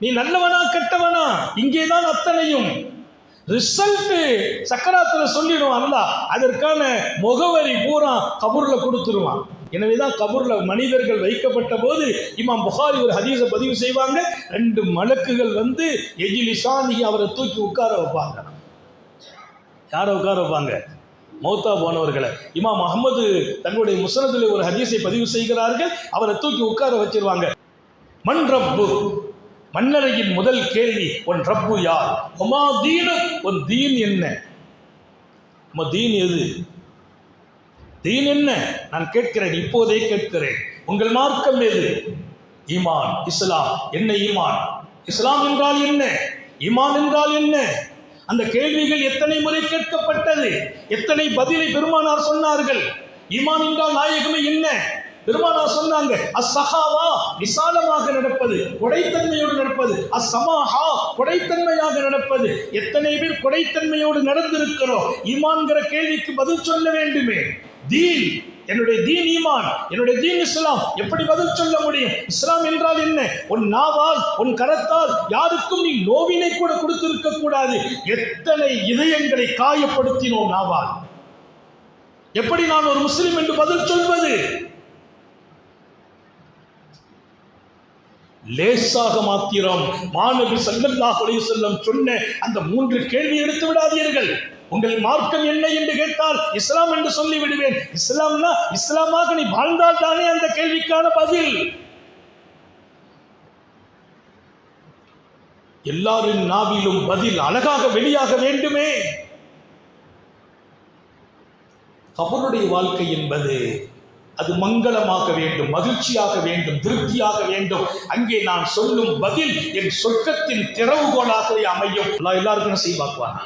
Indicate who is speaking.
Speaker 1: நீ நல்லவனா கெட்டவனா? இங்கேதான் அத்தனையும். ரிசல்ட் சக்கராத்துல சொல்லிடுவான் அல்ல. அதற்கான முகவரி பூரா கபூர்ல கொடுத்துருவான். எனவேதான் கபூர்ல மனிதர்கள் வைக்கப்பட்ட போது இமாம் புகாரி ஒரு ஹதீஸை பதிவு செய்வாங்க. ரெண்டு மலக்குகள் வந்து எஜிலிசானி அவரை தூக்கி உட்கார வைப்பாங்க. யாரை உட்கார வைப்பாங்க? மௌத்தா போனவர்களை. இமாம் அகமது தங்களுடைய முசனத்தில் ஒரு ஹதீஸை பதிவு செய்கிறார்கள். அவரை தூக்கி உட்கார வச்சிருவாங்க. மண் ரப்பு. மன்னரையின் முதல் கேள்வி உன் ரப்பு யார்? உமா தீனு. உன் தீன் என்ன? நம்ம தீன் எது? தீன் என்ன? நான் கேட்கிறேன் இப்போதே கேட்கிறேன். உங்கள் மார்க்கம் எது? ஈமான். இஸ்லாம். என்ன ஈமான்? இஸ்லாம் என்றால் என்ன? ஈமான் என்றால் என்ன? அந்த கேள்விகள் எத்தனை முறை கேட்கப்பட்டது? எத்தனை பதிலை பெருமானார் சொன்னார்கள்? ஈமான் என்றால் நாயகமே என்ன? பெருமானா சொன்னாங்க அசஹாவா விசாலமாக நடப்பது கொடைத்தன்மையோடு நடப்பது அசமாஹா கொடைத்தன்மையாக நடப்பது எத்தனை பேர் கொடைத்தன்மையோடு நடந்திருக்கிறோம்? ஈமான்கிற கேள்விக்கு பதில் சொல்ல வேண்டுமே. தீன் என்னுடைய தீன் ஈமான் என்னுடைய தீன் இஸ்லாம் எப்படி பதில் சொல்ல முடியும்? இஸ்லாம் என்றால் என்ன? உன் நாவால் உன் கரத்தால் யாருக்கும் நீ நோவினை கூட கொடுத்திருக்க கூடாது. எத்தனை இதயங்களை காயப்படுத்தினோம் நாவால்? எப்படி நான் ஒரு முஸ்லிம் என்று பதில் சொல்வது? லேசாக மாத்திரம். மாணவி சல்லல்லாஹு அலைஹி சொன்ன அந்த மூன்று கேள்வி எடுத்து விடாதீர்கள். உங்கள் மார்க்கம் என்ன என்று கேட்டால் இஸ்லாம் என்று சொல்லி விடுவேன் இஸ்லாம்னா இஸ்லாமாக நீ வாழ்ந்தால் தானே அந்த கேள்விக்கான பதில். எல்லாரின் நாவிலும் பதில் அழகாக வெளியாக வேண்டுமே. கபருடைய வாழ்க்கை என்பது அது மங்களமாக வேண்டும் மகிழ்ச்சியாக வேண்டும் திருப்தியாக வேண்டும். அங்கே நான் சொல்லும் பதில் என் சொர்க்கத்தின் திறவுகோலாகவே அமையும். எல்லாருக்கும் செய்வாக்குவானா